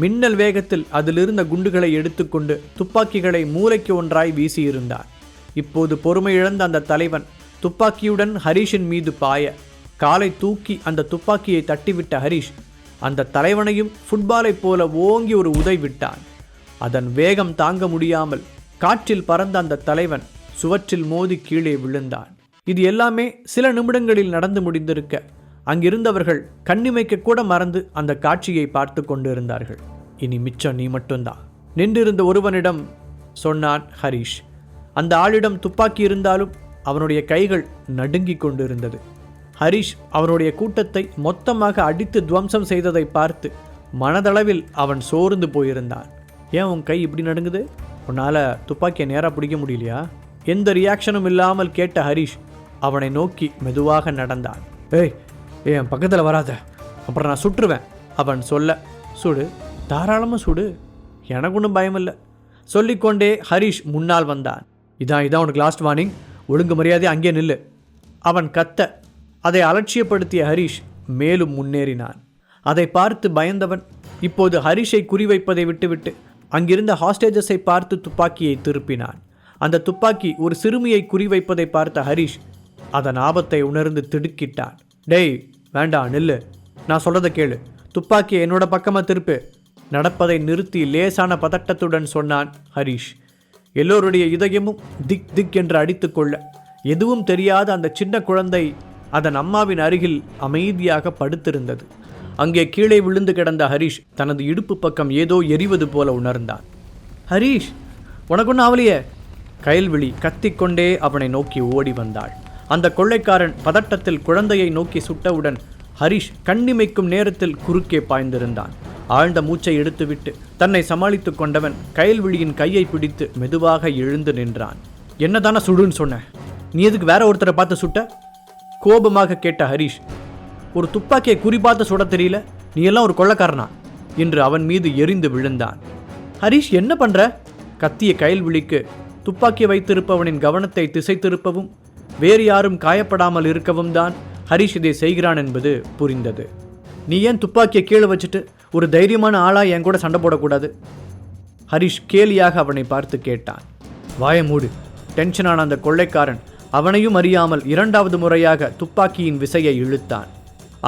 மின்னல் வேகத்தில் அதிலிருந்த குண்டுகளை எடுத்துக்கொண்டு துப்பாக்கிகளை மூளைக்கு ஒன்றாய் வீசியிருந்தார். இப்போது பொறுமை இழந்த அந்த தலைவன் துப்பாக்கியுடன் ஹரீஷின் மீது பாய காலை தூக்கி அந்த துப்பாக்கியை தட்டிவிட்ட ஹரீஷ் அந்த தலைவனையும் ஃபுட்பாலைப் போல ஓங்கி ஒரு உதை விட்டான். அதன் வேகம் தாங்க முடியாமல் காற்றில் பறந்த அந்த தலைவன் சுவற்றில் மோதி கீழே விழுந்தான். இது எல்லாமே சில நிமிடங்களில் நடந்து முடிந்திருக்க அங்கிருந்தவர்கள் கண்ணிமைக்க கூட மறந்து அந்த காட்சியை பார்த்து கொண்டிருந்தார்கள். இனி மிச்சம் நீ மட்டும்தான். நின்றிருந்த ஒருவனிடம் சொன்னான் ஹரிஷ் அந்த ஆளிடம் துப்பாக்கி இருந்தாலும் அவனுடைய கைகள் நடுங்கிக் கொண்டிருந்தது. ஹரிஷ் அவனுடைய கூட்டத்தை மொத்தமாக அடித்து துவம்சம் செய்ததை பார்த்து மனதளவில் அவன் சோர்ந்து போயிருந்தான். ஏன் உன் கை இப்படி நடுங்குது? உன்னால் துப்பாக்கியை நேராக பிடிக்க முடியலையா? எந்த ரியாக்ஷனும் இல்லாமல் கேட்ட ஹரிஷ் அவனை நோக்கி மெதுவாக நடந்தான். ஏய், என் பக்கத்தில் வராத. அப்புறம் நான் சுட்டுருவேன் அவன் சொல்ல சுடு தாராளமாக சுடு. எனக்கு ஒன்றும் பயமில்லை. சொல்லிக்கொண்டே ஹரிஷ் முன்னால் வந்தான். இதான் இதான் உனக்கு லாஸ்ட் வார்னிங் ஒழுங்கு மரியாதை அங்கே நில்லு. அவன் கத்த. அதை அலட்சியப்படுத்திய ஹரிஷ் மேலும் முன்னேறினான். அதை பார்த்து பயந்தவன் இப்போது ஹரிஷை குறிவைப்பதை விட்டுவிட்டு அங்கிருந்த ஹாஸ்டேஜஸை பார்த்து துப்பாக்கியை திருப்பினான். அந்த துப்பாக்கி ஒரு சிறுமியை குறிவைப்பதை பார்த்த ஹரிஷ் அதன் ஆபத்தை உணர்ந்து திடுக்கிட்டான். டேய் வேண்டாம் நில்லு. நான் சொல்கிறத கேளு. துப்பாக்கியை என்னோட பக்கமாக திருப்பு. நடப்பதை நிறுத்தி லேசான பதட்டத்துடன் சொன்னான் ஹரிஷ். எல்லோருடைய இதயமும் திக் திக் என்று அடித்துக்கொள்ள எதுவும் தெரியாத அந்த சின்ன குழந்தை அதன் அம்மாவின் அருகில் அமைதியாக படுத்திருந்தது. அங்கே கீழே விழுந்து கிடந்த ஹரிஷ் தனது இடுப்பு பக்கம் ஏதோ எரிவது போல உணர்ந்தான். ஹரிஷ் உனக்கு ஒன்றும் ஆவலையே? கயல்விழி கத்திக்கொண்டே அவனை நோக்கி ஓடி வந்தாள். அந்த கொள்ளைக்காரன் பதட்டத்தில் குழந்தையை நோக்கி சுட்டவுடன் ஹரிஷ் கண்ணிமைக்கும் நேரத்தில் குறுக்கே பாய்ந்திருந்தான். ஆழ்ந்த மூச்சை எடுத்துவிட்டு தன்னை சமாளித்துக் கொண்டவன் கயல்விழியின் கையை பிடித்து மெதுவாக எழுந்து நின்றான். என்னதான சுடுன்னு சொன்ன? நீ எதுக்கு வேற ஒருத்தரை பார்த்து சுட்ட? கோபமாக கேட்ட ஹரிஷ் ஒரு துப்பாக்கியை குறிபார்த்து சுட தெரியல? நீ எல்லாம் ஒரு கொள்ளக்காரனா? என்று அவன் மீது எரிந்து விழுந்தான். ஹரிஷ் என்ன பண்ற? கத்திய கயல்விழிக்கு துப்பாக்கி வைத்திருப்பவனின் கவனத்தை திசை திருப்பவும் வேறு யாரும் காயப்படாமல் இருக்கவும் தான் ஹரிஷ் இதை செய்கிறான் என்பது புரிந்தது. நீ ஏன் துப்பாக்கியை கீழே வச்சுட்டு ஒரு தைரியமான ஆளா என் கூட சண்டை போடக்கூடாது? ஹரிஷ் கேலியாக அவனை பார்த்து கேட்டான். வாய மூடு. டென்ஷனான அந்த கொள்ளைக்காரன் அவனையும் அறியாமல் இரண்டாவது முறையாக துப்பாக்கியின் விசையை இழுத்தான்.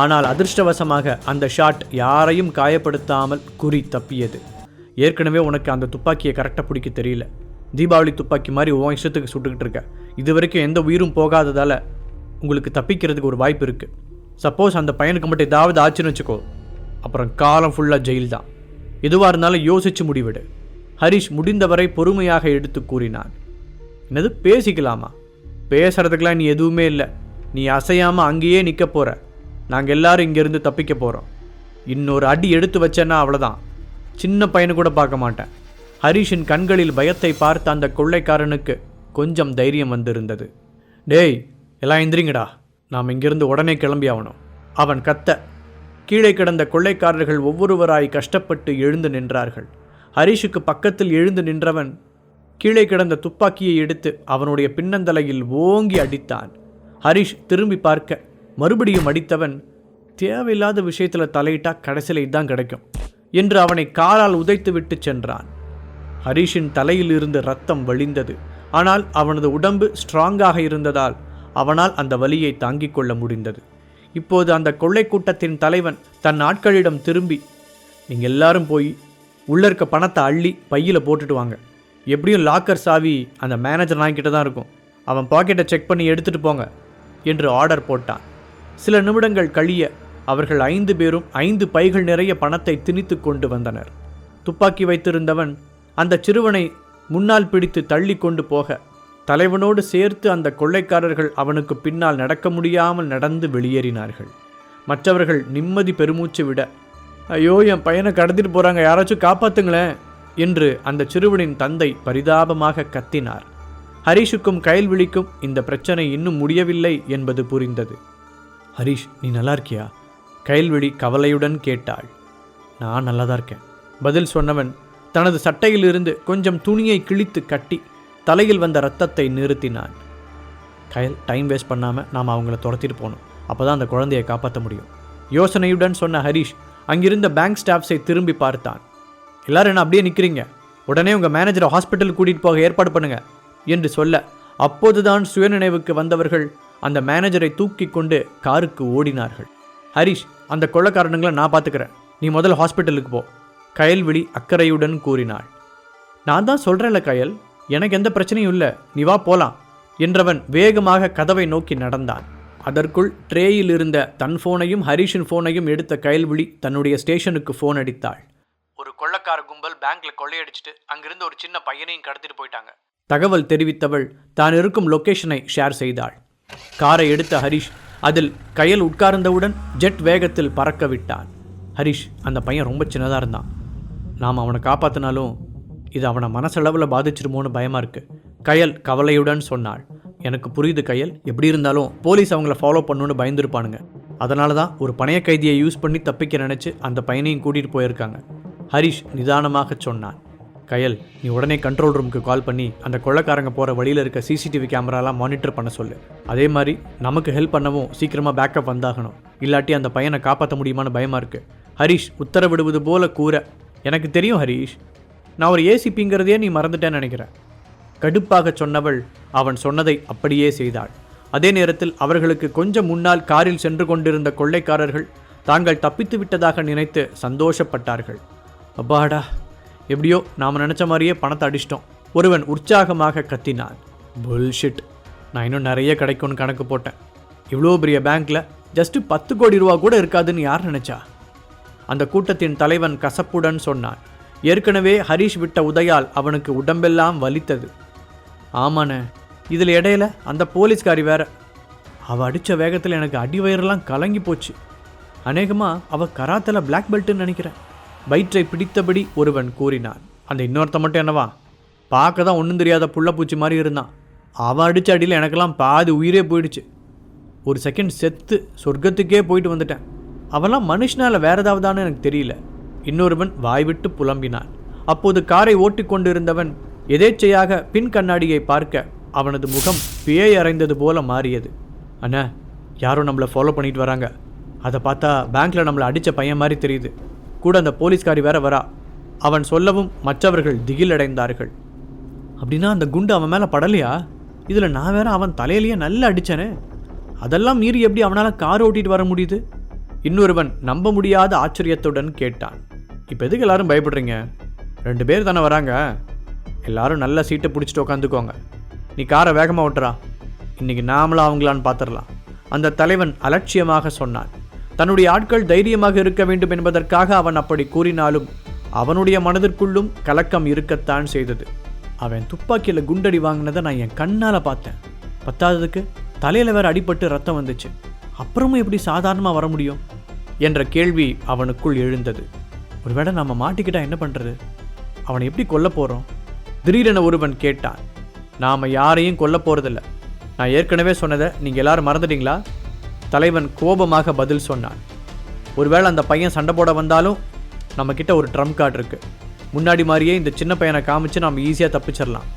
ஆனால் அதிர்ஷ்டவசமாக அந்த ஷாட் யாரையும் காயப்படுத்தாமல் குறி தப்பியது. ஏற்கனவே உனக்கு அந்த துப்பாக்கியை கரெக்டாக பிடிக்க தெரியல. தீபாவளி துப்பாக்கி மாதிரி உன் இஷ்டத்துக்கு சுட்டுக்கிட்டு இருக்க. இது வரைக்கும் எந்த உயிரும் போகாததால் உங்களுக்கு தப்பிக்கிறதுக்கு ஒரு வாய்ப்பு இருக்குது சப்போஸ் அந்த பையனுக்கு மட்டும் ஏதாவது ஆச்சுன்னு வச்சுக்கோ. அப்புறம் காலம் ஃபுல்லாக ஜெயில் தான் எதுவாக இருந்தாலும் யோசித்து முடிவிடு. ஹரிஷ் முடிந்தவரை பொறுமையாக எடுத்து கூறினான். என்னது பேசிக்கலாமா? பேசுறதுக்கெலாம் நீ எதுவுமே இல்லை. நீ அசையாமல் அங்கேயே நிற்க போகிற நாங்கள் எல்லாரும் இங்கேருந்து தப்பிக்க போகிறோம் இன்னொரு அடி எடுத்து வச்சேன்னா அவ்வளோதான் சின்ன பையனை கூட பார்க்க மாட்டேன். ஹரிஷின் கண்களில் பயத்தை பார்த்த அந்த கொள்ளைக்காரனுக்கு கொஞ்சம் தைரியம் வந்திருந்தது. டேய் எல்லாம் எந்திரிங்கடா. நாம் இங்கிருந்து உடனே கிளம்பி ஆகணும். அவன் கத்த. கீழே கிடந்த கொள்ளைக்காரர்கள் ஒவ்வொருவராய் கஷ்டப்பட்டு எழுந்து நின்றார்கள். ஹரிஷுக்கு பக்கத்தில் எழுந்து நின்றவன் கீழே கிடந்த துப்பாக்கியை எடுத்து அவனுடைய பின்னந்தலையில் ஓங்கி அடித்தான். ஹரிஷ் திரும்பி பார்க்க மறுபடியும் அடித்தவன் தேவையில்லாத விஷயத்தில் தலையிட்டா கடைசியில் இதான் கிடைக்கும் என்று அவனை காலால் உதைத்து விட்டு சென்றான். ஹரிஷின் தலையில் இருந்து ரத்தம் வழிந்தது. ஆனால் அவனது உடம்பு ஸ்ட்ராங்காக இருந்ததால் அவனால் அந்த வலியை தாங்கிக் கொள்ள முடிந்தது. இப்போது அந்த கொள்ளை கூட்டத்தின் தலைவன் தன் ஆட்களிடம் திரும்பி நீங்கள் எல்லாரும் போய் உள்ளே இருக்க பணத்தை அள்ளி பையில் போட்டுட்டு வாங்க. எப்படியும் லாக்கர் சாவி அந்த மேனேஜர் நாய்கிட்ட தான் இருக்கும். அவன் பாக்கெட்டை செக் பண்ணி எடுத்துகிட்டு போங்க என்று ஆர்டர் போட்டான். சில நிமிடங்கள் கழிய அவர்கள் ஐந்து பேரும் ஐந்து பைகள் நிறைய பணத்தை திணித்து கொண்டு வந்தனர். துப்பாக்கி வைத்திருந்தவன் அந்த சிறுவனை முன்னால் பிடித்து தள்ளி கொண்டு போக. தலைவனோடு சேர்த்து அந்த கொள்ளைக்காரர்கள் அவனுக்கு பின்னால் நடக்க முடியாமல் நடந்து வெளியேறினார்கள். மற்றவர்கள் நிம்மதி பெருமூச்சு விட ஐயோ என் பையனை கடத்திட்டு போகிறாங்க யாராச்சும் காப்பாத்துங்களேன் என்று அந்த சிறுவனின் தந்தை பரிதாபமாக கத்தினார். ஹரிஷுக்கும் கயல்விழிக்கும் இந்த பிரச்சனை இன்னும் முடியவில்லை என்பது புரிந்தது. ஹரிஷ் நீ நல்லா இருக்கியா? கயல்விழி கவலையுடன் கேட்டாள். நான் நல்லா தான் இருக்கேன். பதில் சொன்னவன் தனது சட்டையிலிருந்து கொஞ்சம் துணியை கிழித்து கட்டி தலையில் வந்த ரத்தத்தை நிறுத்தினான். கயல் டைம் வேஸ்ட் பண்ணாமல் நாம் அவங்கள துரத்திட்டு போகணும் அப்போ தான் அந்த குழந்தையை காப்பாற்ற முடியும். யோசனையுடன் சொன்ன ஹரிஷ் அங்கிருந்த பேங்க் ஸ்டாஃப்ஸை திரும்பி பார்த்தான். எல்லாரும் என்ன அப்படியே நிற்கிறீங்க உடனே உங்கள் மேனேஜரை ஹாஸ்பிட்டல் கூட்டிகிட்டு போக ஏற்பாடு பண்ணுங்க என்று சொல்ல அப்போதுதான் சுயநினைவுக்கு வந்தவர்கள் அந்த மேனேஜரை தூக்கி கொண்டு காருக்கு ஓடினார்கள். ஹரிஷ் அந்த கொள்ளக்காரனுங்களை நான் பார்த்துக்கிறேன் நீ முதல்ல ஹாஸ்பிட்டலுக்கு போ. கயல்விழி அக்கறையுடன் கூறினாள். நான் தான் சொல்கிறேன்ல கயல் எனக்கு எந்த பிரச்சனையும் இல்லை நீ வா போலாம் என்றவன் வேகமாக கதவை நோக்கி நடந்தான். அதற்குள் ட்ரேயில் இருந்த தன் ஃபோனையும் ஹரிஷின் ஃபோனையும் எடுத்த கயல்விழி தன்னுடைய ஸ்டேஷனுக்கு ஃபோன் அடித்தாள். ஒரு கொள்ளக்கார கும்பல் பேங்க்ல கொள்ளையடிச்சிட்டு அங்கிருந்து ஒரு சின்ன பையனையும் கடத்திட்டு போயிட்டாங்க. தகவல் தெரிவித்தவள் தான் இருக்கும் லொகேஷனை ஷேர் செய்தாள். காரை எடுத்த ஹரிஷ் அதில் கயல் உட்கார்ந்தவுடன் ஜெட் வேகத்தில் பறக்க விட்டான். ஹரிஷ் அந்த பையன் ரொம்ப சின்னதாக இருந்தான். நாம் அவனை காப்பாற்றினாலும் இது அவனை மனசளவில் பாதிச்சிருமோன்னு பயமாக இருக்குது கயல் கவலையுடன் சொன்னாள். எனக்கு புரியுது கையல். எப்படி இருந்தாலும் போலீஸ் அவங்கள ஃபாலோ பண்ணுன்னு பயந்துருப்பானுங்க. அதனால தான் ஒரு பணைய கைதியை யூஸ் பண்ணி தப்பிக்க நினச்சி அந்த பையனையும் கூட்டிகிட்டு போயிருக்காங்க. ஹரிஷ் நிதானமாக சொன்னான். கயல் நீ உடனே கண்ட்ரோல் ரூமுக்கு கால் பண்ணி அந்த கொள்ளக்காரங்க போகிற வழியில் இருக்க சிசிடிவி கேமராலாம் மானிட்டர் பண்ண சொல்லு. அதே மாதிரி நமக்கு ஹெல்ப் பண்ணவும் சீக்கிரமாக பேக்கப் வந்தாகணும். இல்லாட்டி அந்த பையனை காப்பாற்ற முடியுமான்னு பயமாக இருக்குது ஹரிஷ் உத்தரவிடுவது போல கூற எனக்கு தெரியும் ஹரிஷ். நான் ஒரு ஏசிபிங்கிறதையே நீ மறந்துட்டேன்னு நினைக்கிறேன். கடுப்பாக சொன்னவள் அவன் சொன்னதை அப்படியே செய்தாள். அதே நேரத்தில் அவர்களுக்கு கொஞ்சம் முன்னால் காரில் சென்று கொண்டிருந்த கொள்ளைக்காரர்கள் தாங்கள் தப்பித்து விட்டதாக நினைத்து சந்தோஷப்பட்டார்கள். அப்பாடா எப்படியோ நாம் நினச்ச மாதிரியே பணத்தை அடிச்சிட்டோம். ஒருவன் உற்சாகமாக கத்தினான். புல்ஷிட் நான் இன்னும் நிறைய கிடைக்கும்னு கணக்கு போட்டேன். இவ்வளோ பெரிய பேங்க்கில் ஜஸ்ட்டு பத்து கோடி ரூபா கூட இருக்காதுன்னு யார் நினச்சா? அந்த கூட்டத்தின் தலைவன் கசப்புடன் சொன்னான் ஏற்கனவே ஹரிஷ் விட்ட உதயால் அவனுக்கு உடம்பெல்லாம் வலித்தது. ஆமாண்ணே இதில் இடையில அந்த போலீஸ்காரி வேற. அவள் அடித்த வேகத்தில் எனக்கு அடிவயிறெல்லாம் கலங்கி போச்சு. அநேகமாக அவள் கராத்தில் பிளாக் பெல்ட்டுன்னு நினைக்கிறேன். வயிற்றை பிடித்தபடி ஒருவன் கூறினான். அந்த இன்னொருத்த மட்டும் என்னவா? பார்க்க தான் ஒன்றும் தெரியாத புள்ளப்பூச்சி மாதிரி இருந்தான். அவன் அடித்த அடியில் எனக்கெல்லாம் பாதி உயிரே போயிடுச்சு. ஒரு செகண்ட் செத்து சொர்க்கத்துக்கே போயிட்டு வந்துட்டேன். அவெல்லாம் மனுஷனால் வேற ஏதாவதான்னு எனக்கு தெரியல. இன்னொருவன் வாய்விட்டு புலம்பினான். அப்போது காரை ஓட்டிக் கொண்டிருந்தவன் எதேச்சையாக பின் கண்ணாடியை பார்க்க அவனது முகம் பேய் அறைந்தது போல மாறியது. அண்ணா யாரும் நம்மளை ஃபாலோ பண்ணிட்டு வராங்க. அதை பார்த்தா பேங்க்கில் நம்மளை அடித்த பையன் மாதிரி தெரியுது. கூட அந்த போலீஸ்காரி வேற வரா. அவன் சொல்லவும் மற்றவர்கள் திகிலடைந்தார்கள். அப்படின்னா அந்த குண்டு அவன் மேலே படலையா? இதில் நான் வேற அவன் தலையிலேயே நல்லா அடித்தேனே அதெல்லாம் மீறி எப்படி அவனால் கார் ஓட்டிட்டு வர முடியுது? இன்னொருவன் நம்ப முடியாத ஆச்சரியத்துடன் கேட்டான். இப்போ எதுக்கு எல்லாரும் பயப்படுறீங்க? ரெண்டு பேர் தானே வராங்க. எல்லாரும் நல்ல சீட்டை பிடிச்சிட்டு உட்காந்துக்கோங்க நீ காரை வேகமாக ஓட்டுறா. இன்னைக்கு நாமளும் அவங்களான்னு பார்த்துடலாம் அந்த தலைவன் அலட்சியமாக சொன்னான். தன்னுடைய ஆட்கள் தைரியமாக இருக்க வேண்டும் என்பதற்காக அவன் அப்படி கூறினாலும் அவனுடைய மனதிற்குள்ளும் கலக்கம் இருக்கத்தான் செய்தது. அவன் துப்பாக்கியில் குண்டடி வாங்கினதை நான் என் கண்ணால் பார்த்தேன். பத்தாததுக்கு தலையில் வேற அடிபட்டு ரத்தம் வந்துச்சு. அப்புறமும் எப்படி சாதாரணமாக வர முடியும்? என்ற கேள்வி அவனுக்குள் எழுந்தது. ஒருவேளை நம்ம மாட்டிக்கிட்டா என்ன பண்ணுறது அவனை எப்படி கொல்ல போகிறோம் திடீரென ஒருவன் கேட்டான். நாம் யாரையும் கொல்ல போகிறதில்ல நான் ஏற்கனவே சொன்னதை நீங்கள் எல்லாரும் மறந்துட்டீங்களா? தலைவன் கோபமாக பதில் சொன்னான். ஒருவேளை அந்த பையன் சண்டை போட வந்தாலும் நம்மக்கிட்ட ஒரு ட்ரம் கார்டு இருக்குது முன்னாடி மாதிரியே இந்த சின்ன பையனை காமிச்சு நாம் ஈஸியாக தப்பிச்சிடலாம்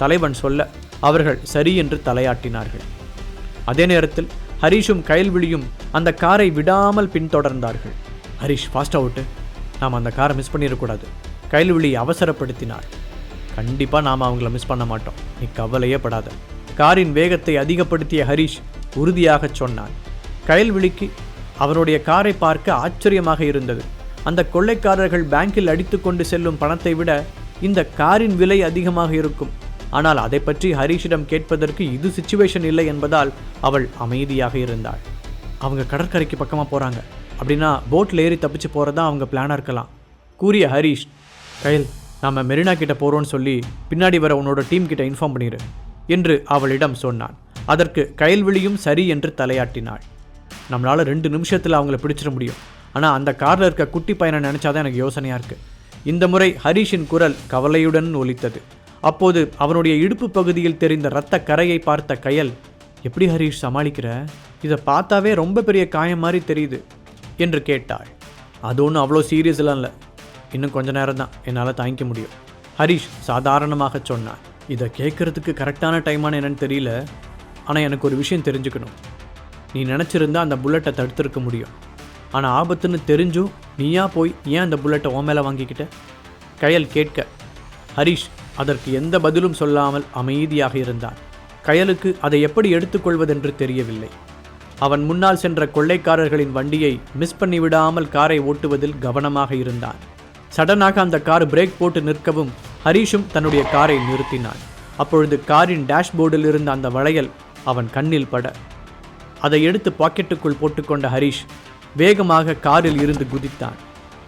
தலைவன் சொல்ல அவர்கள் சரி என்று தலையாட்டினார்கள். அதே நேரத்தில் ஹரிஷும் கயல்விழியும் அந்த காரை விடாமல் பின்தொடர்ந்தார்கள். ஹரிஷ் ஃபாஸ்ட் அவுட்டு நாம் அந்த காரை மிஸ் பண்ணிடக்கூடாது. கயல்விழி அவசரப்படுத்தினார். கண்டிப்பாக நாம் அவங்கள மிஸ் பண்ண மாட்டோம். நீ கவலையே படாத. காரின் வேகத்தை அதிகப்படுத்திய ஹரிஷ் உறுதியாகச் சொன்னான் கயல்விழிக்கு அவருடைய காரை பார்க்க ஆச்சரியமாக இருந்தது. அந்த கொள்ளைக்காரர்கள் பேங்கில் அடித்துக்கொண்டு செல்லும் பணத்தை விட இந்த காரின் விலை அதிகமாக இருக்கும். ஆனால் அதை பற்றி ஹரிஷிடம் கேட்பதற்கு இது சுச்சுவேஷன் இல்லை என்பதால் அவள் அமைதியாக இருந்தாள். அவங்க கடற்கரைக்கு பக்கமாக போகிறாங்க அப்படின்னா போட்டில் ஏறி தப்பிச்சு போகிறதா அவங்க பிளானாக இருக்கலாம். கூறிய ஹரிஷ் கயல் நாம் மெரினா கிட்ட போகிறோன்னு சொல்லி பின்னாடி வர உன்னோட டீம் கிட்ட இன்ஃபார்ம் பண்ணிடு என்று அவளிடம் சொன்னான். அதற்கு கயல்விழியும் சரி என்று தலையாட்டினாள். நம்மளால் ரெண்டு நிமிஷத்தில் அவங்கள பிடிச்சிட முடியும். ஆனால் அந்த காரில் இருக்க குட்டி பையனை நினச்சாதான் எனக்கு யோசனையாக இருக்குது இந்த முறை ஹரிஷின் குரல் கவலையுடன் ஒலித்தது. அப்போது அவனுடைய இடுப்பு பகுதியில் தெரிந்த இரத்த கரையை பார்த்த கயல் எப்படி ஹரிஷ் சமாளிக்கிற? இதை பார்த்தாவே ரொம்ப பெரிய காயம் மாதிரி தெரியுது என்று கேட்டாள். அது ஒன்றும் அவ்வளோ சீரியஸ்லாம் இல்லை. இன்னும் கொஞ்ச நேரம் தான் என்னால் தாங்கிக்க முடியும் ஹரிஷ் சாதாரணமாக சொன்னான். இதை கேட்குறதுக்கு கரெக்டான டைமான என்னன்னு தெரியல. ஆனால் எனக்கு ஒரு விஷயம் தெரிஞ்சுக்கணும். நீ நினச்சிருந்தா அந்த புல்லட்டை தடுத்திருக்க முடியும். ஆனால் ஆபத்துன்னு தெரிஞ்சும் நீயா போய் ஏன் அந்த புல்லட்டை ஓ மேலே வாங்கிக்கிட்ட? கயல் கேட்க ஹரிஷ் அதற்கு எந்த பதிலும் சொல்லாமல் அமைதியாக இருந்தான். கயலுக்கு அதை எப்படி எடுத்துக்கொள்வதென்று தெரியவில்லை. அவன் முன்னால் சென்ற கொள்ளைக்காரர்களின் வண்டியை மிஸ் பண்ணிவிடாமல் காரை ஓட்டுவதில் கவனமாக இருந்தான். சடனாக அந்த கார் பிரேக் போட்டு நிற்கவும் ஹரிஷும் தன்னுடைய காரை நிறுத்தினான். அப்பொழுது காரின் டேஷ்போர்டில் இருந்த அந்த வளையல் அவன் கண்ணில் பட. அதை எடுத்து பாக்கெட்டுக்குள் போட்டுக்கொண்ட ஹரிஷ் வேகமாக காரில் இருந்து குதித்தான்.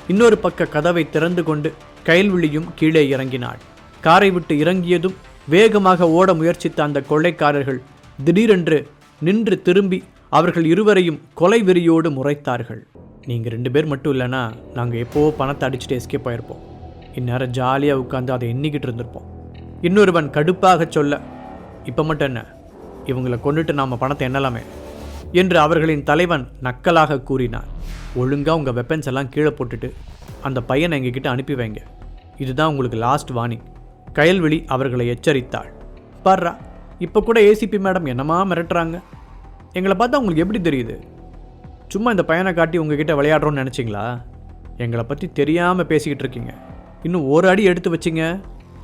இன்னொரு பக்க கதவை திறந்து கொண்டு கைல்விழியும் கீழே இறங்கினாள். காரை விட்டு இறங்கியதும் வேகமாக ஓட முயற்சித்த அந்த கொள்ளைக்காரர்கள் திடீரென்று நின்று திரும்பி அவர்கள் இருவரையும் கொலை வெறியோடு முறைத்தார்கள். நீங்கள் ரெண்டு பேர் மட்டும் இல்லைன்னா நாங்கள் எப்போவோ பணத்தை அடிச்சுட்டு எஸ்கேப் ஆயிருப்போம். இந்நேரம் ஜாலியாக உட்காந்து அதை எண்ணிக்கிட்டு இருந்திருப்போம். இன்னொருவன் கடுப்பாக சொல்ல இப்போ மட்டும் என்ன? இவங்களை கொண்டுட்டு நாம் பணத்தை எண்ணலாமே? என்று அவர்களின் தலைவன் நக்கலாக கூறினான் ஒழுங்காக உங்கள் வெப்பன்ஸ் எல்லாம் கீழே போட்டுட்டு அந்த பையனை எங்ககிட்ட அனுப்பி வைங்க. இதுதான் உங்களுக்கு லாஸ்ட் வார்னிங் கயல்விழி அவர்களை எச்சரித்தாள். பாடுறா இப்போ கூட ஏசிபி மேடம் என்னமா மிரட்டுறாங்க? எங்களை பார்த்தா உங்களுக்கு எப்படி தெரியுது? சும்மா இந்த பையனை காட்டி உங்ககிட்ட விளையாடுறோன்னு நினச்சிங்களா? எங்களை பற்றி தெரியாமல் பேசிக்கிட்டு இருக்கீங்க. இன்னும் ஒரு அடி எடுத்து வச்சிங்க.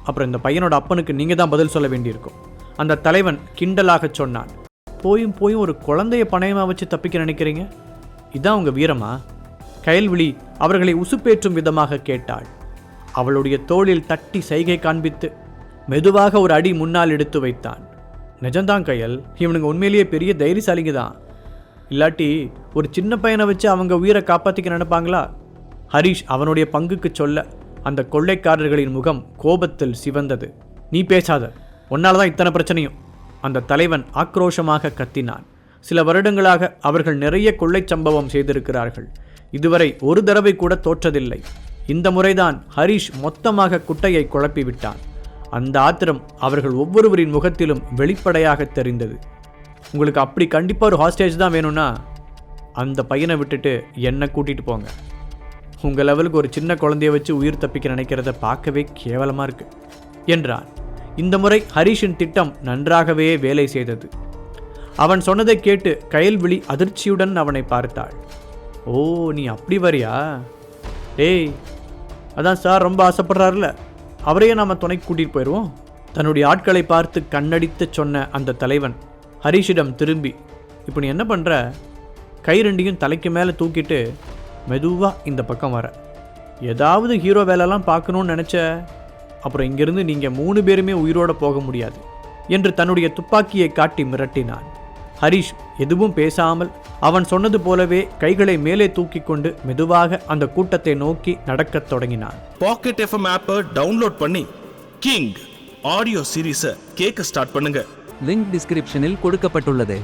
அப்புறம் இந்த பையனோட அப்பனுக்கு நீங்கள் தான் பதில் சொல்ல வேண்டியிருக்கும். அந்த தலைவன் கிண்டலாக சொன்னான். போயும் போயும் ஒரு குழந்தைய பணயமாக வச்சு தப்பிக்க நினைக்கிறீங்க? இதான் உங்கள் வீரமா? கயல்விழி அவர்களை உசுப்பேற்றும் விதமாக கேட்டாள். அவளுடைய தோளில் தட்டி சைகை காண்பித்து மெதுவாக ஒரு அடி முன்னால் எடுத்து வைத்தான். நிஜம்தான் கையல். இவனுங்க உண்மையிலேயே பெரிய தைரியசாலிங்க தான். இல்லாட்டி ஒரு சின்ன பையனை வச்சு அவங்க உயிரை காப்பாற்றிக்க நினைப்பாங்களா? ஹரிஷ் அவனுடைய பங்குக்கு சொல்ல அந்த கொள்ளைக்காரர்களின் முகம் கோபத்தில் சிவந்தது. நீ பேசாத. உன்னால தான் இத்தனை பிரச்சனையும். அந்த தலைவன் ஆக்ரோஷமாக கத்தினான். சில வருடங்களாக அவர்கள் நிறைய கொள்ளைச் சம்பவம் செய்திருக்கிறார்கள். இதுவரை ஒரு தடவை கூட தோற்றதில்லை. இந்த முறைதான் ஹரிஷ் மொத்தமாக குட்டையை குழப்பி விட்டான் அந்த ஆத்திரம் அவர்கள் ஒவ்வொருவரின் முகத்திலும் வெளிப்படையாக தெரிந்தது. உங்களுக்கு அப்படி கண்டிப்பாக ஒரு ஹாஸ்டேஜ் தான் வேணும்னா அந்த பையனை விட்டுட்டு என்னை கூட்டிகிட்டு போங்க. உங்கள் லெவலுக்கு ஒரு சின்ன குழந்தைய வச்சு உயிர் தப்பிக்க நினைக்கிறத பார்க்கவே கேவலமாக இருக்கு என்றான். இந்த முறை ஹரிஷின் திட்டம் நன்றாகவே வேலை செய்தது. அவன் சொன்னதை கேட்டு கயல்விழி அதிர்ச்சியுடன் அவனை பார்த்தாள். ஓ நீ அப்படி வரியா? டேய் அதான் சார் ரொம்ப ஆசைப்படுறாருல. அவரையே நாம் துணைக்கு கூட்டிகிட்டு போயிடுவோம் தன்னுடைய ஆட்களை பார்த்து கண்ணடித்து சொன்ன அந்த தலைவன் ஹரிஷிடம் திரும்பி இப்போ நீ என்ன பண்ணுற கை ரெண்டையும் தலைக்கு மேலே தூக்கிட்டு மெதுவாக இந்த பக்கம் வர. ஏதாவது ஹீரோ வேலைலாம் பார்க்கணும்னு நினச்ச? அப்புறம் இங்கிருந்து நீங்கள் மூணு பேருமே உயிரோடு போக முடியாது என்று தன்னுடைய துப்பாக்கியை காட்டி மிரட்டினான். ஹரிஷ் எதுவும் பேசாமல் அவன் சொன்னது போலவே கைகளை மேலே தூக்கிக் கொண்டு மெதுவாக அந்த கூட்டத்தை நோக்கி நடக்கத் தொடங்கினான். பாக்கெட் எஃப்எம் ஆப்பை டவுன்லோட் பண்ணி கிங் ஆடியோ சீரீஸை கேட்க ஸ்டார்ட் பண்ணுங்க. லிங்க் டிஸ்கிரிப்ஷனில் கொடுக்கப்பட்டுள்ளது.